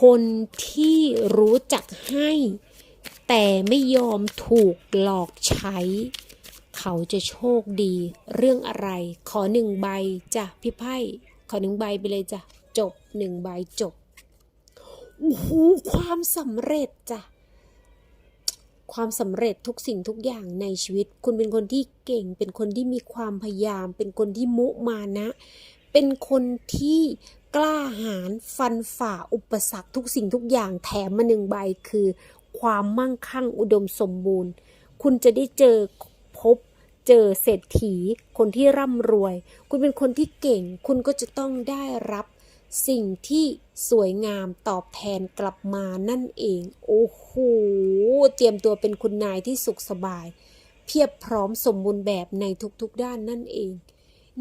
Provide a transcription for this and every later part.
คนที่รู้จักให้ แต่ไม่ยอมถูกหลอกใช้ เขาจะโชคดีเรื่องอะไร ขอหนึ่งใบจ้ะพี่ไพ่ขอหนึ่งใบไปเลยจ้ะจบหนึ่งใบจบโอ้โหความสำเร็จจ้ะความสำเร็จทุกสิ่งทุกอย่างในชีวิต คุณเป็นคนที่เก่ง เป็นคนที่มีความพยายาม เป็นคนที่มุมานะ เป็นคนที่กล้าหาญฟันฝ่าอุปสรรคทุกสิ่งทุกอย่างแถมมาหนึ่งใบคือ ความมั่งคั่งอุดมสมบูรณ์ คุณจะได้เจอพบเจอเศรษฐี คนที่ร่ำรวย คุณเป็นคนที่เก่ง คุณก็จะต้องได้รับสิ่งที่สวยงามตอบแทนกลับมานั่นเอง โอ้โห เตรียมตัวเป็นคุณนายที่สุขสบาย เพียบพร้อมสมบูรณ์แบบในทุกๆด้านนั่นเอง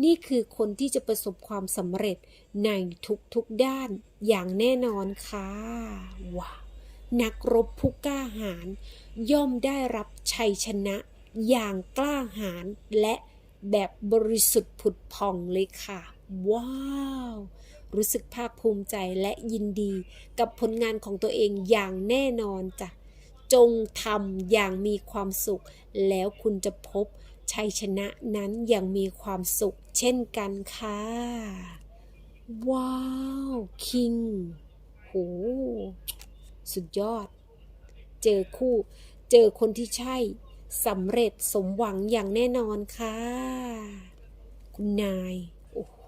นี่คือคนที่จะประสบความสำเร็จในทุกๆด้านอย่างแน่นอนค่ะว้าวนักรบผู้กล้าหาญย่อมได้รับชัยชนะอย่างกล้าหาญและแบบบริสุทธิ์ผุดผ่องเลยค่ะ ว้าว รู้สึกภาคภูมิใจและยินดีกับผลงานของตัวเองอย่างแน่นอนจ้ะจงทำอย่างมีความสุข แล้วคุณจะพบ ชัยชนะนั้นยังมีความสุขเช่นกันค่ะ ว้าว คิง โห สุดยอด เจอคู่ เจอคนที่ใช่สำเร็จสมหวังอย่างแน่นอนค่ะ คุณนาย โอ้โห